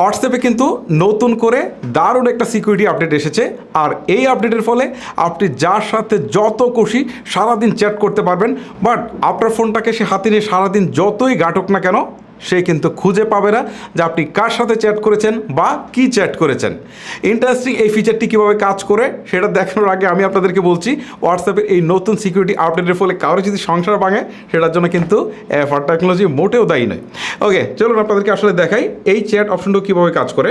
হোয়াটসঅ্যাপে কিন্তু নতুন করে দারুণ একটা সিকিউরিটি আপডেট এসেছে। আর এই আপডেটের ফলে আপনি যার সাথে যত খুশি সারাদিন চ্যাট করতে পারবেন বাট আপনার ফোনটাকে সে হাতে নিয়ে সারাদিন যতই গাটক না কেন সে কিন্তু খুঁজে পাবে না যে আপনি কার সাথে চ্যাট করেছেন বা কি চ্যাট করেছেন। ইন্টারেস্টিং এই ফিচারটি কীভাবে কাজ করে সেটা দেখানোর আগে আমি আপনাদেরকে বলছি হোয়াটসঅ্যাপের এই নতুন সিকিউরিটি আপডেটের ফলে কারও যদি সংসার ভাঙে, সেটার জন্য কিন্তু এফার টেকনোলজি মোটেও দায়ী নয়। ওকে চলুন আপনাদেরকে আসলে দেখাই এই চ্যাট অপশনটা কীভাবে কাজ করে।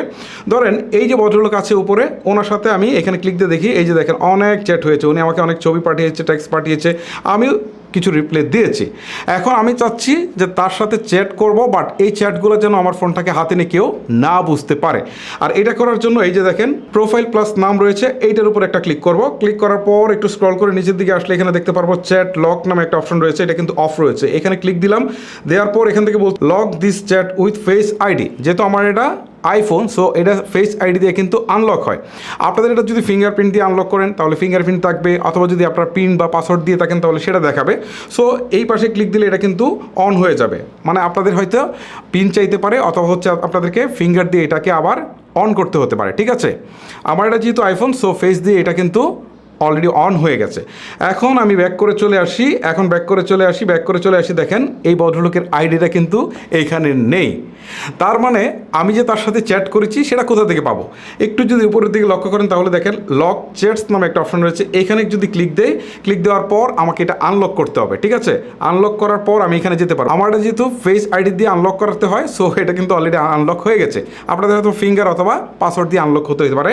ধরেন, এই যে ভদ্রলোক আছে উপরে, ওনার সাথে আমি এখানে ক্লিক দিয়ে দেখি, এই যে দেখেন অনেক চ্যাট হয়েছে, উনি আমাকে অনেক ছবি পাঠিয়েছে টেক্সট পাঠিয়েছে। আমিও কিছু রিপ্লাই দিয়েছি। এখন আমি চাচ্ছি যে তার সাথে চ্যাট করব বাট এই চ্যাটগুলো যেন আমার ফোনটাকে হাতে নিয়ে কেউ না বুঝতে পারে। আর এটা করার জন্য এই যে দেখেন প্রোফাইল প্লাস নাম রয়েছে, এইটার উপর একটা ক্লিক করব। ক্লিক করার পর একটু স্ক্রল করে নিচের দিকে আসলে এখানে দেখতে পারব চ্যাট লক নামে একটা অপশন রয়েছে, এটা কিন্তু অফ রয়েছে। এখানে ক্লিক দিলাম, দেওয়ার পর এখান থেকে বল lock this chat with face ID যেহেতু আমার এটা আইফোন সো এটা ফেস আইডি দিয়ে কিন্তু আনলক হয়। আপনাদের এটা যদি ফিঙ্গারপ্রিন্ট দিয়ে আনলক করেন, তাহলে ফিঙ্গারপ্রিন্ট থাকবে, অথবা যদি আপনার প্রিন্ট বা পাসওয়ার্ড দিয়ে থাকেন, তাহলে সেটা দেখাবে। সো এই পাশে ক্লিক দিলে এটা কিন্তু অন হয়ে যাবে। মানে আপনাদের হয়তো পিন চাইতে পারে, অথবা হচ্ছে আপনাদেরকে ফিঙ্গার দিয়ে এটাকে আবার অন করতে হতে পারে, ঠিক আছে? আমার এটা যেহেতু আইফোন সো ফেস দিয়ে এটা কিন্তু অলরেডি অন হয়ে গেছে। এখন আমি ব্যাক করে চলে আসি, এখন ব্যাক করে চলে আসি ব্যাক করে চলে আসি, দেখেন এই ভদ্রলোকের আইডিটা কিন্তু এইখানে নেই। তার মানে আমি যে তার সাথে চ্যাট করেছি, সেটা কোথা থেকে পাবো? একটু যদি উপরের দিকে লক্ষ্য করেন, তাহলে দেখেন লক চ্যাটস নামে একটা অপশন রয়েছে। এখানে যদি ক্লিক দেই ক্লিক দেওয়ার পর আমাকে এটা আনলক করতে হবে, ঠিক আছে? আনলক করার পর আমি এখানে যেতে পারব। আমার এটা যেহেতু ফেস আইডি দিয়ে আনলক করাতে হয় সো এটা কিন্তু অলরেডি আনলক হয়ে গেছে। আপনাদের হয়তো ফিঙ্গার অথবা পাসওয়ার্ড দিয়ে আনলক হতে হতে পারে।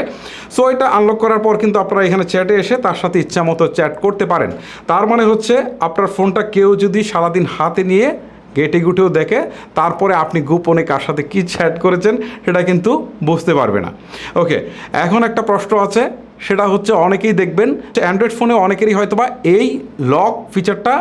সো এটা আনলক করার পর কিন্তু আপনারা এখানে চ্যাটে এসে তার সাথে ইচ্ছা মতো চ্যাট করতে পারেন। তার মানে হচ্ছে আপনার ফোনটা কেউ যদি সারাদিন হাতে নিয়ে গেটে গুটেও দেখে, তারপরে আপনি গোপনে কার সাথে কী চ্যাট করেছেন সেটা কিন্তু বুঝতে পারবে না। ওকে, এখন একটা প্রশ্ন আছে, সেটা হচ্ছে অনেকেই দেখবেন অ্যান্ড্রয়েড ফোনে অনেকেরই হয়তো বা এই লক ফিচারটা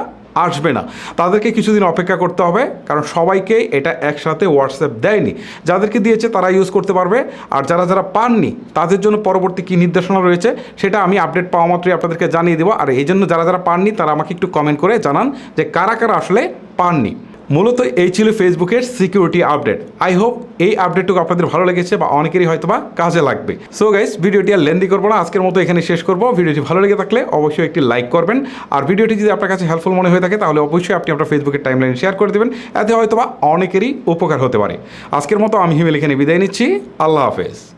আসবে না। তাদেরকে কিছুদিন অপেক্ষা করতে হবে, কারণ সবাইকে এটা একসাথে হোয়াটসঅ্যাপ দেয়নি। যাদেরকে দিয়েছে তারা ইউজ করতে পারবে, আর যারা যারা পাননি, তাদের জন্য পরবর্তী কী নির্দেশনা রয়েছে, সেটা আমি আপডেট পাওয়া মাত্রই আপনাদেরকে জানিয়ে দেবো। আর এই জন্য যারা যারা পাননি, তারা আমাকে একটু কমেন্ট করে জানান যে কারা কারা আসলে পাননি। মূলত এই ছিল ফেসবুকের সিকিউরিটি আপডেট আই হোপ এই আপডেটটুকু আপনাদের ভালো লেগেছে বা অনেকেরই হয়তো বা কাজে লাগবে। সো গাইস ভিডিওটি আর লেন্দি করব না, আজকের মতো এখানে শেষ করব। ভিডিওটি ভালো লেগে থাকলে অবশ্যই একটি লাইক করবেন। আর ভিডিওটি যদি আপনার কাছে হেল্পফুল মনে হয়ে থাকে, তাহলে অবশ্যই আপনি আপনার ফেসবুকের টাইমলাইন শেয়ার করে দেবেন। এতে হয়তো বা অনেকেরই উপকার হতে পারে। আজকের মতো আমি হিমেল এখানে বিদায় নিচ্ছি। আল্লাহ হাফেজ।